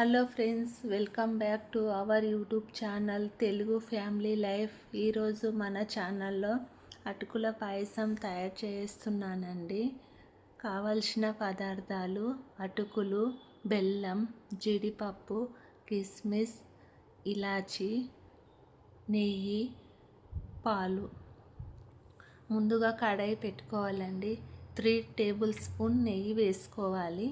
Hello friends welcome back to our YouTube channel Telugu family life. ఈరోజు మన ఛానల్లో అటుకుల పాయసం తయారు చేస్తున్నానండి. కావలసిన పదార్థాలు అటుకులు బెల్లం జీడిపప్పు కిస్మిస్ ఇలాచి నెయ్యి పాలు. ముందుగా కడాయి పెట్టుకోవాలండి. త్రీ టేబుల్ స్పూన్ నెయ్యి వేసుకోవాలి.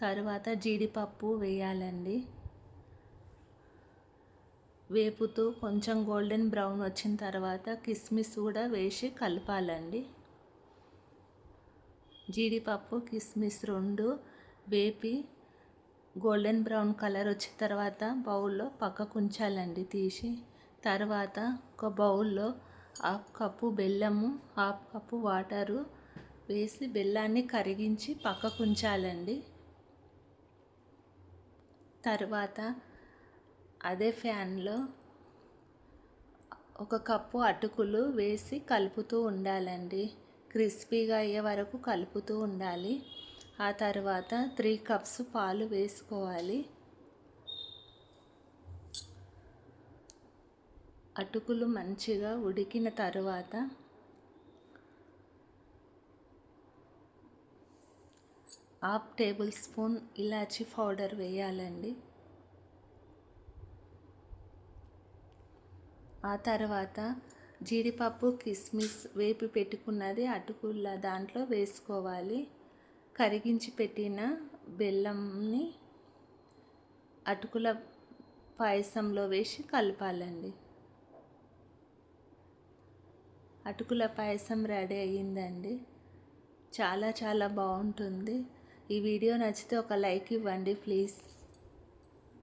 తర్వాత జీడిపప్పు వేయాలండి. వేపుతూ కొంచెం గోల్డెన్ బ్రౌన్ వచ్చిన తర్వాత కిస్మిస్ కూడా వేసి కలపాలండి. జీడిపప్పు కిస్మిస్ రెండు వేపి గోల్డెన్ బ్రౌన్ కలర్ వచ్చిన తర్వాత బౌల్లో పక్కకు ఉంచాలండి తీసి. తర్వాత ఒక బౌల్లో హాఫ్ కప్పు బెల్లము హాఫ్ కప్పు వాటరు వేసి బెల్లాన్ని కరిగించి పక్కకు ఉంచాలండి తర్వాత అదే ఫ్యాన్లో ఒక కప్పు అటుకులు వేసి కలుపుతూ ఉండాలండి. క్రిస్పీగా అయ్యే వరకు కలుపుతూ ఉండాలి. ఆ తర్వాత త్రీ కప్స్ పాలు వేసుకోవాలి. అటుకులు మంచిగా ఉడికిన తర్వాత హాఫ్ టేబుల్ స్పూన్ ఇలాచీ పౌడర్ వేయాలండి. ఆ తర్వాత జీడిపప్పు కిస్మిస్ వేపి పెట్టుకున్నది అటుకుల దాంట్లో వేసుకోవాలి. కరిగించి పెట్టిన బెల్లంని అటుకుల పాయసంలో వేసి కలపాలండి. అటుకుల పాయసం రెడీ అయ్యిందండి. చాలా చాలా బాగుంటుంది. ఈ వీడియో నచ్చితే ఒక లైక్ ఇవ్వండి ప్లీజ్.